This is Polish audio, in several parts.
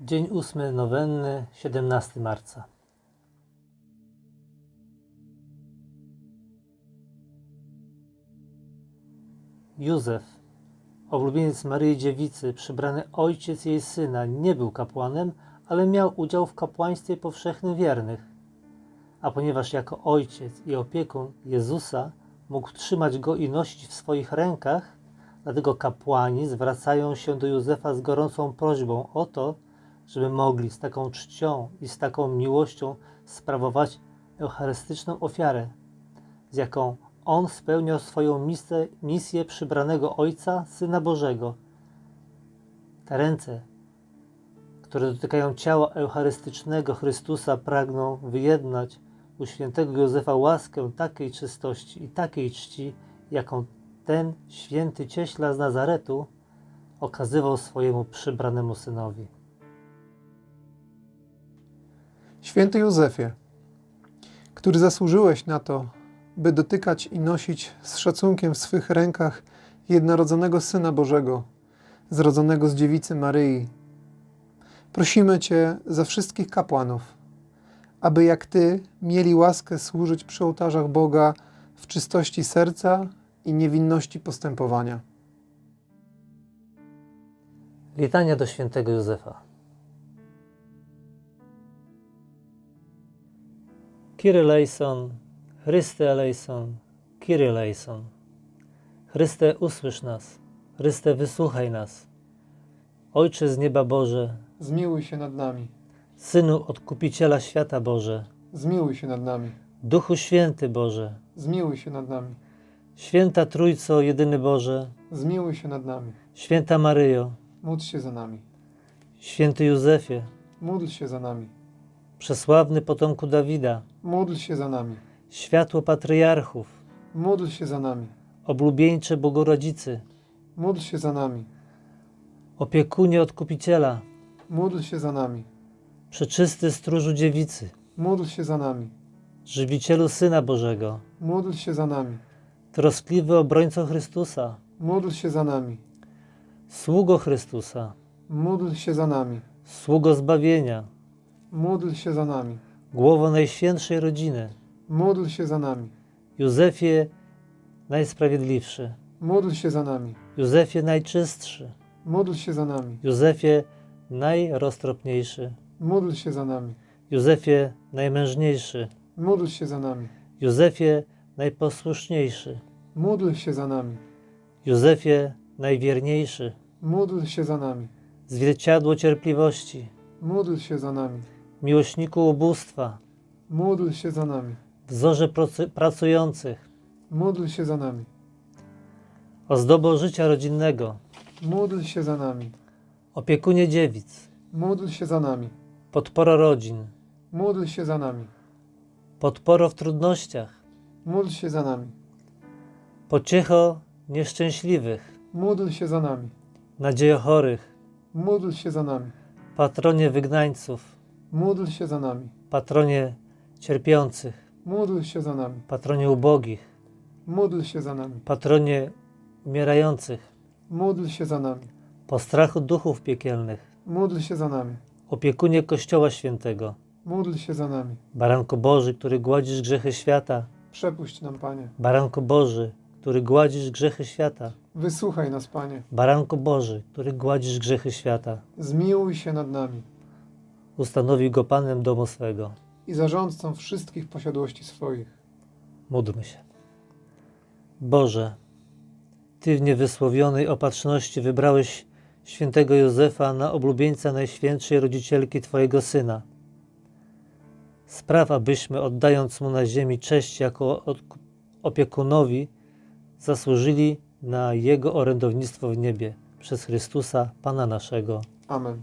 Dzień ósmy nowenny, 17 marca. Józef, oblubieniec Maryi Dziewicy, przybrany ojciec jej syna, nie był kapłanem, ale miał udział w kapłaństwie powszechnym wiernych. A ponieważ jako ojciec i opiekun Jezusa mógł trzymać go i nosić w swoich rękach, dlatego kapłani zwracają się do Józefa z gorącą prośbą o to, żeby mogli z taką czcią i z taką miłością sprawować eucharystyczną ofiarę, z jaką on spełniał swoją misję, misję przybranego Ojca, Syna Bożego. Te ręce, które dotykają ciała eucharystycznego Chrystusa, pragną wyjednać u świętego Józefa łaskę takiej czystości i takiej czci, jaką ten święty cieśla z Nazaretu okazywał swojemu przybranemu synowi. Święty Józefie, który zasłużyłeś na to, by dotykać i nosić z szacunkiem w swych rękach jednorodzonego Syna Bożego, zrodzonego z dziewicy Maryi, prosimy Cię za wszystkich kapłanów, aby jak Ty mieli łaskę służyć przy ołtarzach Boga w czystości serca i niewinności postępowania. Litania do świętego Józefa. Kyrie eleison, Chryste eleison, Kyrie eleison. Chryste, usłysz nas. Chryste, wysłuchaj nas. Ojcze z nieba Boże, Zmiłuj się nad nami, Synu Odkupiciela Świata Boże, zmiłuj się nad nami, Duchu Święty Boże, zmiłuj się nad nami, Święta Trójco, Jedyny Boże, zmiłuj się nad nami, Święta Maryjo, módl się za nami, Święty Józefie, módl się za nami, Przesławny Potomku Dawida, módl się za nami, Światło Patriarchów, módl się za nami, Oblubieńcze Bogorodzicy, módl się za nami, Opiekunie Odkupiciela, módl się za nami, Przeczysty Stróżu Dziewicy, módl się za nami, Żywicielu Syna Bożego, módl się za nami, Troskliwy Obrońco Chrystusa, módl się za nami, Sługo Chrystusa, módl się za nami, Sługo Zbawienia, módl się za nami, Głowo Najświętszej Rodziny, módl się za nami, Józefie Najsprawiedliwszy, módl się za nami, Józefie Najczystszy, módl się za nami, Józefie Najroztropniejszy, módl się za nami, Józefie Najmężniejszy, módl się za nami, Józefie Najposłuszniejszy, módl się za nami, Józefie Najwierniejszy, módl się za nami, Zwierciadło Cierpliwości, módl się za nami, Miłośniku Ubóstwa, módl się za nami, Wzorze pracujących, módl się za nami, Ozdobo życia rodzinnego, módl się za nami, Opiekunie dziewic, módl się za nami, Podporo rodzin, módl się za nami, Podporo w trudnościach, módl się za nami, Pociecho nieszczęśliwych, módl się za nami, Nadziejo chorych, módl się za nami, Patronie wygnańców, módl się za nami, Patronie cierpiących, módl się za nami, Patronie ubogich, módl się za nami, Patronie umierających, módl się za nami, Postrachu duchów piekielnych, módl się za nami, Opiekunie Kościoła Świętego, módl się za nami, Baranko Boży, który gładzisz grzechy świata, przepuść nam, Panie, Baranko Boży, który gładzisz grzechy świata, wysłuchaj nas, Panie, Baranko Boży, który gładzisz grzechy świata, zmiłuj się nad nami ustanowił go Panem domu swego. i zarządcą wszystkich posiadłości swoich. Módlmy się. Boże, Ty w niewysłowionej opatrzności wybrałeś świętego Józefa na oblubieńca Najświętszej Rodzicielki Twojego Syna. Spraw, abyśmy oddając Mu na ziemi cześć jako odku- opiekunowi, zasłużyli na Jego orędownictwo w niebie przez Chrystusa, Pana naszego. Amen.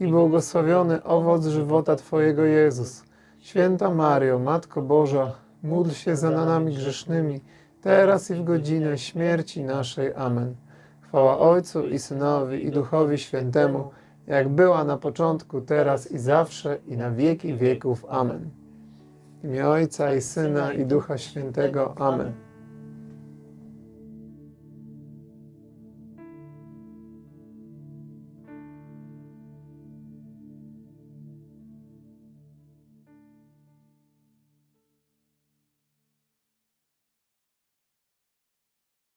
i błogosławiony owoc żywota Twojego Jezus. Święta Mario, Matko Boża, módl się za nami grzesznymi, teraz i w godzinę śmierci naszej. Amen. Chwała Ojcu i Synowi i Duchowi Świętemu, jak była na początku, teraz i zawsze, i na wieki wieków. Amen. W imię Ojca i Syna i Ducha Świętego. Amen.